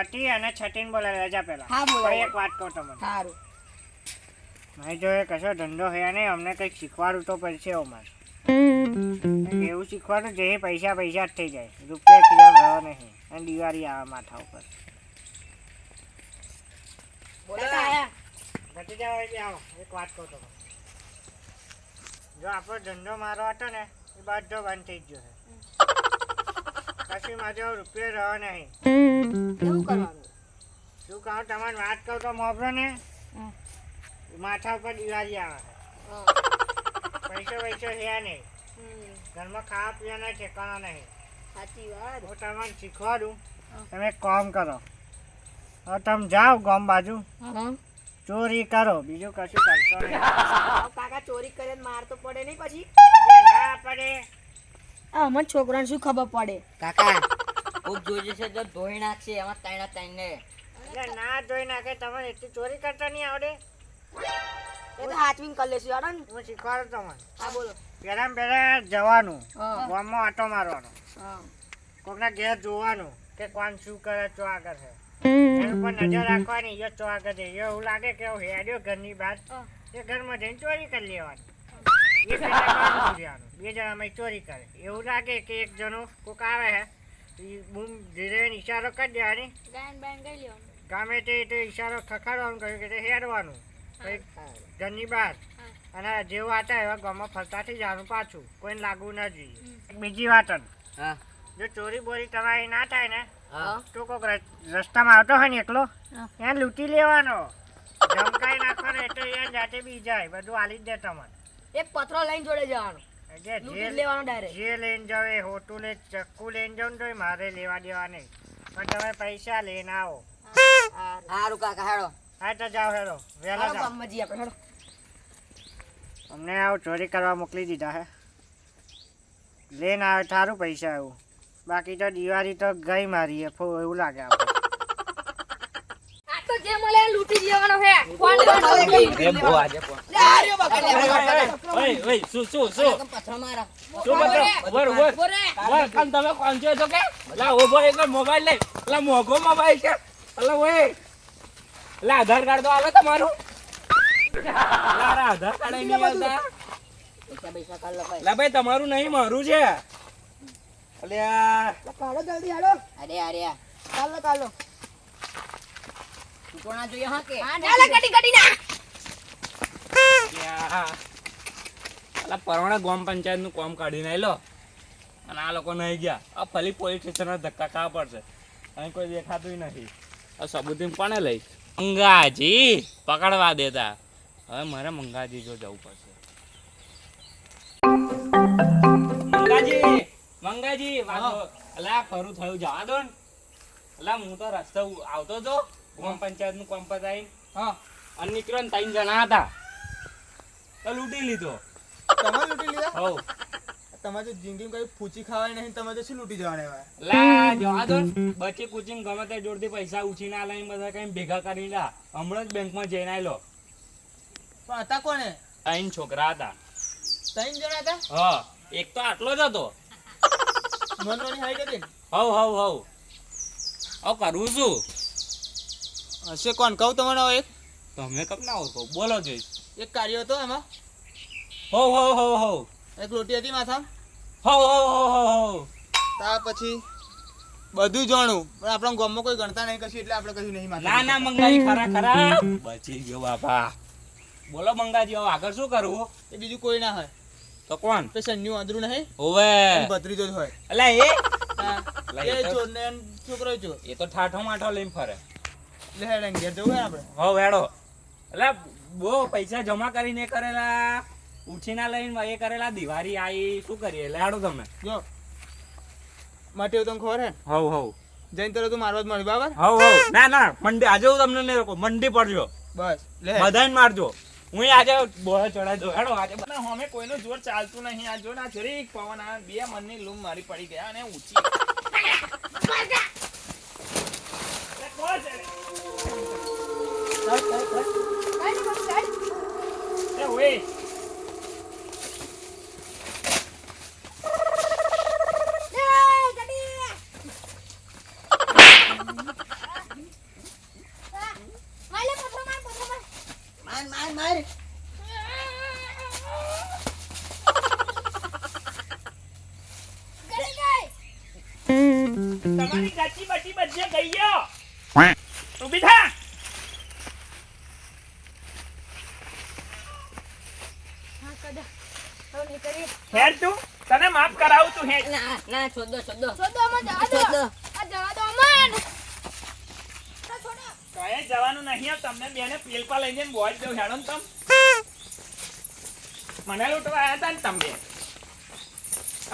પેલા અને છટીન બોલે રજા પેલા હા, બોલો. એક વાત કહો તમને. સારું. મેં જો એ કશો ધંધો હે નહીં અમને કંઈક શીખવાડું તો પડશે અમારે. એવું શીખવાડું જે પૈસા પૈસા જ થઈ જાય. રૂપિયા ખીજા રહ્યો નહીં. અને દિવાળી આવે માથા ઉપર. બોલો ઘટી જાવ એટલે આવો એક વાત કહું તમને. જો આપણો ધંધો મારો હતો ને એ બધો બંધ થઈ ગયો છે. પછી મારો રૂપિયો રહ્યો નહીં. એવું કરવાનું? શું કહો તમારે વાત કહું તો મોભરો ને? માથા ઉપર દિવાળી આવે. પૈસો પૈસો રહ્યા નહીં. ઘરમાં ખાવા પીવાના ઠેકાણો નહીં. સાચી વાત. હું તમને શીખવાડું. તમે કામ કરો. હવે તમે જાઓ ગામ બાજુ. ચોરી કરો. બીજું કશું કરશો નહીં. કાકા ચોરી કરે તો માર તો પડે નહીં પછી? ના પડે. આ અમને છોકરાને શું ખબર પડે? કાકા કોક જોઈ જશે તો ધોઈ નાખશે એમાં ત્રણ ત્રણ ને એટલે ના ધોઈ નાખે તમને એટલી ચોરી કરતા નહીં આવડે? એ તો હાથવીન કરી લેશું યાર હું શીખવાડું તમને. હા બોલો. પહેલા પહેલા જવાનું ગામમાં આટો મારવાનો. કોકના ઘેર જોવાનું કે કોણ શું કરે ચો આગળ છે. એની ઉપર નજર રાખવાની યો ચો આગળ છે. એવું લાગે કે હું હેડ્યો ઘરની બહાર. એ ઘરમાં જઈને ચોરી કરી લેવાની. બે જણામાં ચોરી કરે. એવું લાગે કે એક જણો કોક આવે હે ઈ બૂમ ધીરે ઈશારો કરી દેવાની ગમે તે તે ઈશારો ખખાડવાનું કહ્યું કે તે હેડવાનું. ઘરની બહાર. અને જે આતા એવા ગામમાં ફરતા થઈ જવાનું પાછું. કોઈને લાગવું ના જોઈએ. બીજી વાત જ, જો ચોરી બોરી તમારી ના થાય ને તો કોક રસ્તામાં આવતો હોય ને એકલો. ત્યાં લૂંટી લેવાનો. ધમકાઈ નાખવાનો એટલે એ જાતે બી જાય. બધું આલી જ દે તમારે એક પથરો લઈને જોડે જવાનો. લૂંટી લેવાનો ડાયરેક્ટ જે લઈને જાવ એ હોટું લે ચક્કુ લઈને જાવ ને મારે લેવા દેવા નહીં. પણ તમે પૈસા લઈને આવો. કાકા હેડો હા તો જાઓ હેરો વહેલા જાઓ. ગામમાં આપણે હેડો. અમને આવું ચોરી કરવા મોકલી દીધા હે. લઈને આવે થારું પૈસા એવું. બાકી તો દિવાળી તો ગઈ મારી એવું લાગે આપણે તો એ જ લેવાનો છે ફોન લેવાનો છે, લૂંટી જ લેવાનો. લે, આ રહ્યો લે, બકર, લે. ઓય ઓય શું શું શું? પથ્થર મારા શું બતાવ વર વર. વર કાન તમે કોણ છો તો કે? લા ઊભો એક મોબાઈલ લે લા મોગો મોબાઈલ છે. અલા ઓય. લા આધાર કાર્ડ તો આવે તમારું? લા રા આધાર કાર્ડ નહીં આવતા. પૈસા પૈસા કાઢ લો ભાઈ. લા ભાઈ તમારું નહીં મારું છે. અલ્યા. કાઢો જલ્દી હાલો. અરે અરે. ચાલો ચાલો. સૂચના જોઈએ હા કે? ચાલો કટી કટી ના. અલા પરવાણા ગામ પંચાયતનું કામ કાઢીને આયલો. અને આ લોકો નહીં ગયા. આ ફલી પોલીસ સ્ટેશન ધક્કા ખાવા પડશે. અહીં કોઈ દેખાતું નથી. આ સબુદ્દીન કોને લઈ? મંગાજી પકડવા દેતા. હવે મારે મંગાજી જો જવું પડશે. મંગાજી મંગાજી વાંધો. અલા ખરું થયું. જવા દો ને. અલા હું તો રસ્તે આવતો હતો ગામ પંચાયતનું કામ પતાઈ. હા. અને નીકળ્યો ને ત્રણ જણા હતા. તો લૂંટી લીધો. તમે લૂંટી લીધા? હો તમારે જો જિંદગીમાં કઈ ફૂચી ખાવાય નહીં તમે તો શું લૂંટી જવાને લા જવા દો. બચી કુચીને ગમે તે જોડથી પૈસા ઉછીના લઈને બધા કઈ ભેગા કરી લા. હમણાં જ બેંકમાં જઈને આવેલો પણ હતા કોને? ત્રણ છોકરા હતા. ત્રણ જણા હતા? હા. એક તો આટલો જ હતો. મનોની હાઈટ હતી હવ હવ હવ હવે કરવું શું હશે કોણ? કહું તમને હવે એક. તમે કપ ના ઓળખો બોલો જોઈશ એક કાર્ય હતો એમાં. હો હો હો હો. એક લોટી હતી માથા હો હો હો હો હો. તા પછી બધું જાણું. પણ આપણા ગામમાં કોઈ ગણતા નહીં કશું એટલે આપણે કશું નહીં ના ના મંગાઈ ખરા ખરા. બચી ગયો બાપા. બોલો મંગાજી હવે આગળ શું કરવું એ બીજું કોઈ ના હોય. તો કોણ? તો સન્યુ આંધળું નહીં. ઓવે ભત્રીજો જ હોય. એટલે એ? એ એ ચોર ને છોકરો ચોર એ તો ઠાઠો માઠો લઈને ફરે. હેડ ઘેર જવું આપણે? હવ હેડો એટલે બહુ પૈસા જમા કરીને કરેલા ઉછીના લઈને એ કરેલા દિવાળી આવી શું કરીએ? લેડો તમે. જો. માટે તમને ખબર હે હવ હવ જઈને તરત તું મારવા જ મળી બરાબર? હવ હવ ના ના મંડી આજે હું તમને નહીં રોકો મંડી પડજો. બસ લે. બધાને મારજો. હું આજે બોળે ચડાઈ દઉં. હેડો આજે અમે કોઈનું જોર ચાલતું નહીં. આ જો ના જરીક પવન આ બે મનની લૂમ મારી પડી ગયા અને ઊંચી એ ઓય માર માર માર ગઈ ગઈ તમારી ગાચી બચી બધે ગઈ ગયો ઊભી થા. હા કદા હવે નહીં કરી હેડ તું તને માફ કરાવું તું હેડ ના ના છોડ દો છોડ દો. છોડો. અમન જવા દો આ જવા દો અમન કઈ જવાનું નહીં તમને બેને પેલપા લઈ જઈને બોજ દઉં હેડો ને તમ. મને લૂંટવા આવ્યા હતા ને તમે.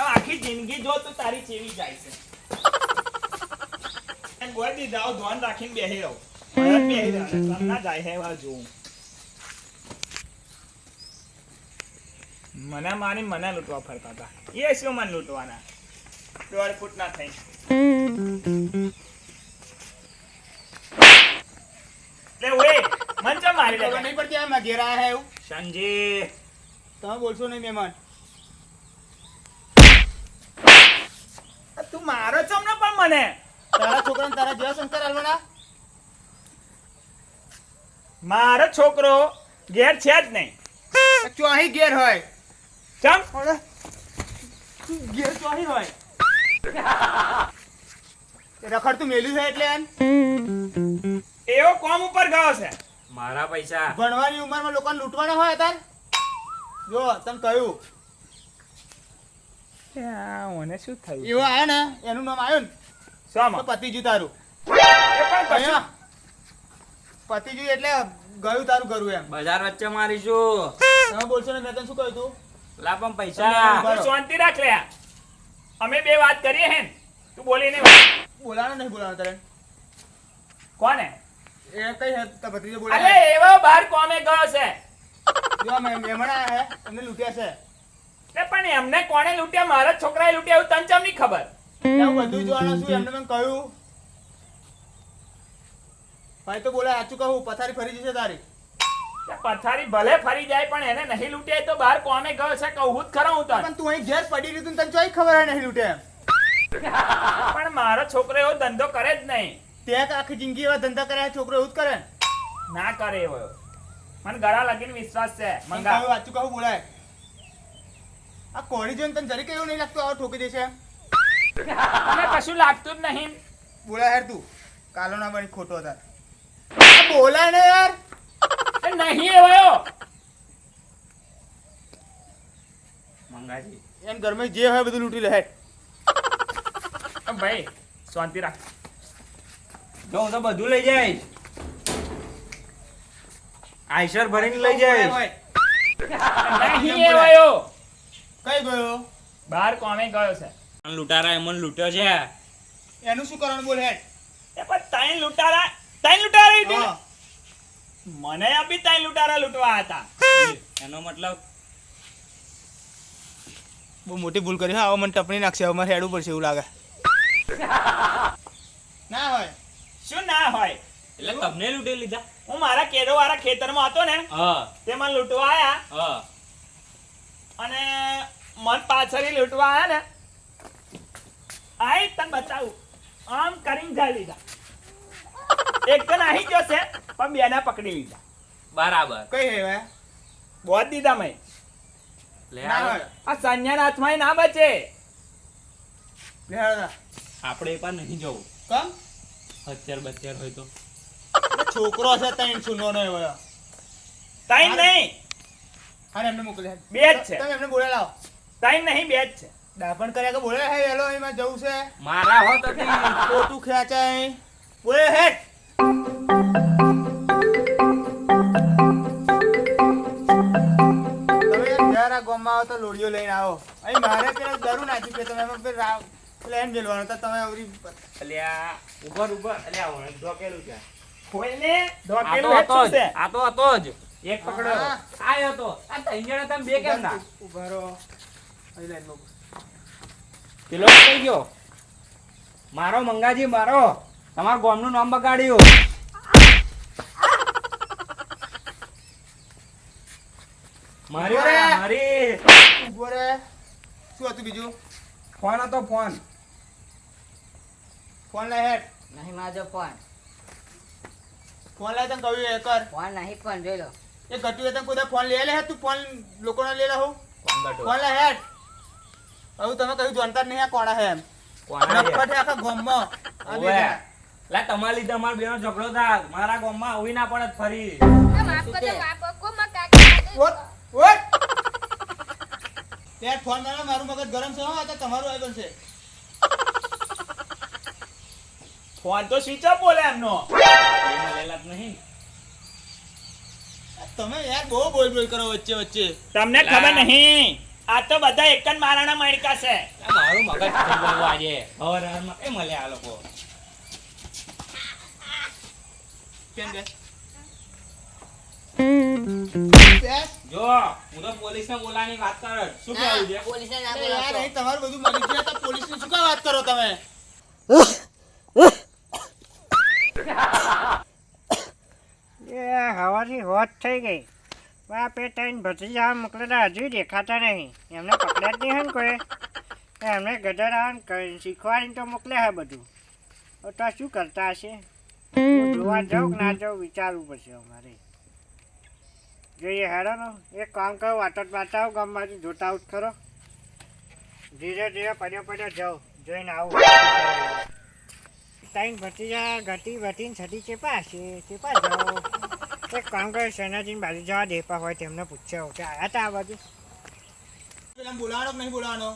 આખી જિંદગી જો તું તારી ચેવી જાય છે. એમ બોલ દીધા ધ્યાન રાખીને બેહી રહો. મને બેહી રહો. ના જાય હે એવા જોઉં. મને મારી મને લૂંટવા ફરતા હતા. એ શું મને લૂંટવાના? દોઢ ફૂટ ના થઈ. લે ઓય મન ચમ મારી લે નહીં પડતી આ ઘેર હે એવું? સંજી. તમે બોલશો નહીં મહેમાન. તું મારો ચમ ને પણ મને? તારા છોકરા તારા જેવા સંસ્કાર આલવાના? મારો છોકરો ઘેર છે જ નહીં. ચોહી ઘેર હોય. ચમ? ઘેર ચોહી હોય. રખડતું મેલ્યું છે એટલે એમ? એવો કોમ ઉપર ગયો છે. મારા પૈસા. ભણવાની ઉંમરમાં લોકોને લૂંટવાના હોય તાર? જો તમે કહ્યું. મને શું થયું? એવો આવ્યો ને એનું નામ આવ્યું ને. શોમાં? પતિજુ તારું. પતિજુ એટલે ગયું તારું કરું એમ. બજાર વચ્ચે મારીશું તમે બોલશો ને મેં તને શું કહ્યું તું? લા પણ પૈસા. શાંતિ રાખ લે. અમે બે વાત કરીએ હે તું બોલી નહીં. બોલાનો નહીં બોલાનો તારે કોને? એ કઈ હે તો ભત્રીજો અરે એવો બાર કોમે ગયો છે? જો મે મેમણા હે એમને લૂંટ્યા છે. એ પણ એમને કોણે લૂંટ્યા? મારા છોકરાએ લૂંટ્યા એવું તને ચમ નહીં ખબર? બધું જોવાનું એમને મેં કહ્યું. ભાઈ તો બોલે સાચું કહું પથારી ફરી જશે તારી. પથારી ભલે ફરી જાય પણ એને નહીં લૂંટ્યા તો બાર કોને ગયો છે? કહું જ ખરો હું તને. પણ તું અહીં ઘેર પડી રહ્યું તું તને ચોઈ ખબર નહીં લૂંટે પણ મારો છોકરો એવો ધંધો કરે જ નહીં. ત્યાં આખી જિંદગી એવા ધંધા કરે છોકરો એવું જ કરે. ના કરે એવો. મને ગળા લગીને વિશ્વાસ છે. મને મંગા. સાચું કહું બોલાય. આ કોળી જોઈને તને જરી કેવું નહીં લાગતું? આવો ઠોકી દેશે મને કશું લાગતું જ નહીં. બોલાય યાર તું. કાલો ના બની ખોટો તાર. બોલા ને યાર. નહીં એવો મંગાજી. એમ ઘરમાં જે હોય બધું લૂંટી લે ભાઈ શાંતિ રાખ. જો હું તો બધું લઈ જઈશ. આઈશર ભરીને લઈ જઈશ. નહીં એવો કઈ ગયો? બાર કોમે ગયો છે. લૂંટારા એમને લૂંટ્યો છે. એનું શું કરવાનું બોલ હેડ. એ પણ ત્રણ લૂંટારા ત્રણ લૂંટારા ઈ મને અભી ત્રણ લૂંટારા લૂંટવા હતા. એનો મતલબ? બહુ મોટી ભૂલ કરી હા હવે મને ટપણી નાખશે હવે મારે હેડવું પડશે એવું લાગે. ના હોય. શું ના હોય? એટલે તમને લૂંટી લીધા. હું મારા કેરો વાળા ખેતરમાં હતો ને તેમાં તે લૂંટવા આયા. હા. અને મન પાછળ લૂંટવા આયા ને આઈ તને બતાવું. આમ કરીને જાય લીધા. એક તો નાહી ગયો છે પણ બેને પકડી લીધા. બરાબર. કઈ હે હવે? બોધ દીધા મેં. લે આ સંજ્ઞાના હાથમાં ના બચે. લે આપણે એ પણ નહીં જવું. કમ હત્યાર બત્યાર હોય તો. છોકરો છે ત્રણ સુનો નો એવો ટાઈમ નહીં. અરે એમને મોકલે. બે જ છે. તમે એમને બોલે લાવો. ટાઈમ નહીં બે જ છે. દાપણ કર્યા કે બોલે હે વેલો એમાં જવું છે? મારા હોત હતી ખોટું ખેંચાય બોલે હે તમે જરા જ્યારે આવો તો લોડીઓ લઈને આવો. અહીં મારે પેલા દારૂ નાખી કે તમે એમાં પેલા પ્લેન પેલા તો તમે આવરી અલ્યા ઉભર ઉભર. અલ્યા હવે ઢોકેલું છે. ધોકેલું તો હતો જ આ તો હતો જ. એક પકડો. આયો તો. આ જણા તમે બે કેમ ના ઉભરો અહીં લાઈનમાં ઊભા. પેલો કઈ ગયો? મારો મંગાજી મારો. તમારા ગોમનું નામ બગાડ્યું. મારી રે. મારી. ઊભો રે. શું હતું બીજું? ફોન હતો ફોન. ફોન લાય હેડ. નહીં માજો ફોન. ફોન લાય તને કહ્યું એ કર ફોન નહીં ફોન જોઈ લો. એ ઘટ્યું તને કોઈ ફોન લે લે તું ફોન લોકોને લે લે હું. ફોન લે હેડ. હવે તમે કયું જાણતા નહીં આ કોણા હે એમ. રે? હે. આખા ગોમમાં. જણા. લા તમારા લીધે અમાર બેનો ઝઘડો થાય. મારા ગોમમાં આવી ના પડત ફરી. માફ કરજો, માફ કો માં કાકા ઓટ ઓટ તે ફોન મારો મારું મગજ ગરમ છે. હા તો તમારું આવી બનશે ફોન તો સ્વિચ ઓફ બોલે એમનો. એમાં લેલા જ નહીં. તમે યાર બહુ બોલ બોલ કરો વચ્ચે વચ્ચે. તમને ખબર નહીં. આ તો બધા એક જ મારાના મણકા છે. મારું મગજ થઈ આજે. હવાર હવારમાં કઈ મળ્યા આ લોકો? કેમ કે? જો હું તો પોલીસને બોલાવાની વાત કરે. શું કહેવું છે? પોલીસને ના અરે યાર તમારું બધું મળી ગયા તો પોલીસની શું કામ વાત કરો તમે? એ હવાથી હોત થઈ ગઈ. બાપે ત્રણ ભત્રીજા મોકલેલા હજુ દેખાતા નહીં. એમને પકડ્યા જ નહીં ને કોઈ એમને આવવાનું શીખવાડીને તો મોકલ્યા હે બધું. તો શું કરતા હશે? જોવા જાઉં ના જાઉં વિચારવું પડશે અમારે. જોઈએ હેરાનો એક કામ કરો વાટત વાટાવ ગામમાંથી જોતા આઉટ કરો ધીરે ધીરે પડ્યો પડ્યો જાઉં જોઈને આવું. ત્રણ ભત્રીજા ઘટી ભટીને છઠી ચેપા છે ચેપા જાઓ. એક કામ કરે સેનાજીની બાજુ જવા દેપા હોય તેમને પૂછ્યો કે આયા તા આ બાજુ? પેલા બોલાવાનો નહીં બોલાવાનો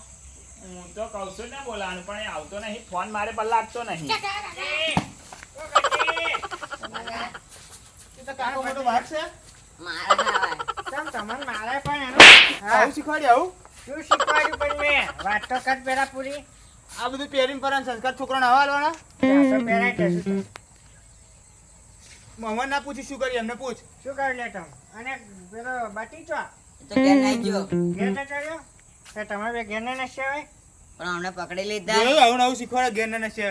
હું તો કહું છું ને બોલાવાનું પણ એ આવતો નહીં. ફોન મારે પર લાગતો નહીં. એ તો કાકો મોટો વાત છે. મારા ના આવે. કેમ તમને મારે પણ એનું શીખવાડી આવું. શું શીખવાડ્યું પણ મેં? વાત તો કર પેલા પૂરી. આ બધું પહેરીને પર સંસ્કાર છોકરાને હવા જશું તો. મમ્મા ના પૂછી શું કરી એમને પૂછ. શું કરી લે તમે અને પેલો બાટી ચો? તો ઘેર નાઈ ગયો. ઘેર તો ચાલ્યો તો તમે બે ઘેર ને નશે હવે પણ અમને પકડી લીધા. જોયું આવું આવું શીખવાડે ઘેર ને શું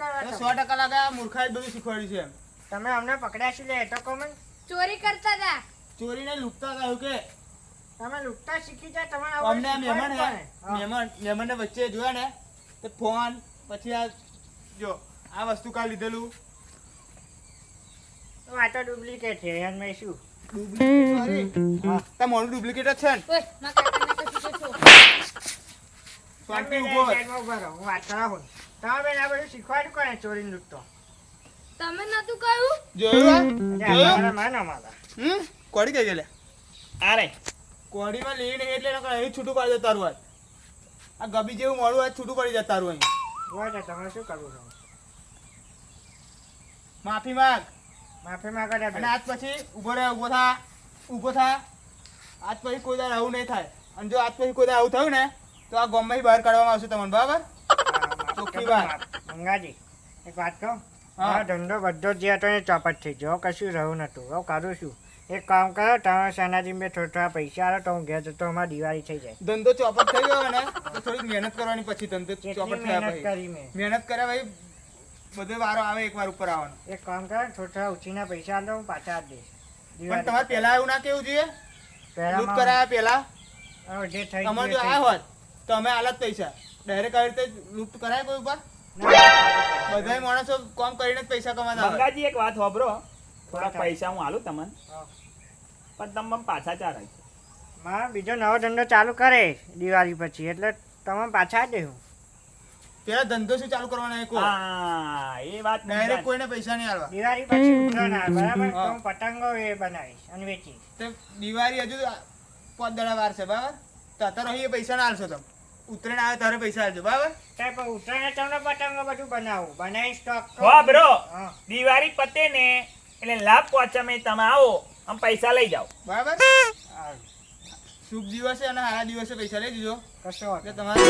કરવા સો? ટકા લાગે મૂર્ખાઈ બધું શીખવાડ્યું છે એમ. તમે અમને પકડ્યા છે લે એ તો કોમન ચોરી કરતા હતા. ચોરીને લૂંટતા હતા એવું કે? તમે લૂંટતા શીખી જાય તમારે આવું અમને મહેમાન મહેમાન. મહેમાન ને વચ્ચે જોયા ને તો ફોન પછી આ જો આ વસ્તુ કાલ લીધેલું. આ તો ડુપ્લિકેટ છે એમ મેં શું? ડુપ્લિકેટ વાળી હા તા મોડું ડુપ્લિકેટ જ છે ને. ઓયમાં કાકાને તો શું છો શાંતિ તમે ઊભો બે રહો. સાઈડમાં ઊભા રહો, હું વાત કરાવું તમે બેન આ બધું શીખવાડ્યું કોને ચોરી લૂંટતો તમે નતું કહ્યું જોયું આ? અરે આ જોયું? તમારા માનો મારા હમ? કોડી કઈ ગયેલે? આ કોડીમાં લીડ એટલે નકર છૂટું પાડી દે તારું આ ગબી જેવું મોડું આજ છૂટું પડી જાય તારું અહીં. તમારે શું કરવું માફી માંગ. માફી માંગો ને અને આજ પછી ઊભો રહે ઊભો થા ઊભો થા. આજ પછી કોઈ દાર આવું નહીં થાય. અને જો આજ પછી કોઈ દાર આવું થયું ને તો આ ગામમાંથી બહાર કાઢવામાં આવશે તમને બરાબર? ચોખ્ખી વાત. ગંગાજી એક વાત કહું? હા. ધંધો બધો જ હતો એ ચોપટ થઈ ગયો કશું રહ્યું નતું હવે કરું શું એક કામ કરો તમે સેનાજી મેં થોડા થોડા પૈસા આવે તો હું ઘેર જતો અમારે દિવાળી થઈ જાય. ધંધો ચોપટ થઈ ગયો ને તો થોડીક મહેનત કરવાની પછી ધંધો ચોપટ થયા મહેનત કરી મેં. મહેનત કર્યા ભાઈ બધો વારો આવે એકવાર ઉપર આવવાનો. એક કામ કર થોડા ઉછીના પૈસા આલો હું પાછા આપી દઈશ. પણ તમારે પહેલા એવું ના કેવું જોઈએ? લૂંટ કરાયા પહેલા જે થઈ અમારે જો આ હોત તો અમે આલત પૈસા. ડાયરેક્ટ આવી રીતે લૂંટ કરાય કોઈ ઉપર? બધા માણસો કામ કરીને જ પૈસા કમાતા મંગાજી એક વાત હોભરો. થોડા પૈસા હું આલું તમને. પણ તમે પાછા ચાર. મારે બીજો નવો ધંધો ચાલુ કરે દિવાળી પછી એટલે તમે પાછા જ દેવું પેલા ધંધો શું ચાલુ કરવાનો કહો હા એ વાત ડાયરેક્ટ કોઈને પૈસા નહીં આલવા. દિવાળી પછી ઉત્તરાયણ આવે, બરાબર? તો હું પતંગો એ બનાવીશ અને વેચીશ. તો દિવાળી હજુ પાંચ દડા વાર છે બરાબર? તો અત્યારે અહીં પૈસા ના આલશો તમે. ઉત્તરાયણ આવે તારે પૈસા આલજો બરાબર? સાહેબ પણ ઉત્તરાયણ તમને પતંગો બધું બનાવું. બનાવી સ્ટોક વાહ બ્રો! દિવાળી પતે ને એટલે લાભ પહોંચમે તમે આવો આમ પૈસા લઈ જાઓ. બરાબર? શુભ દિવસે અને સારા દિવસે પૈસા લઈ દીધો વાંધો એટલે તમારે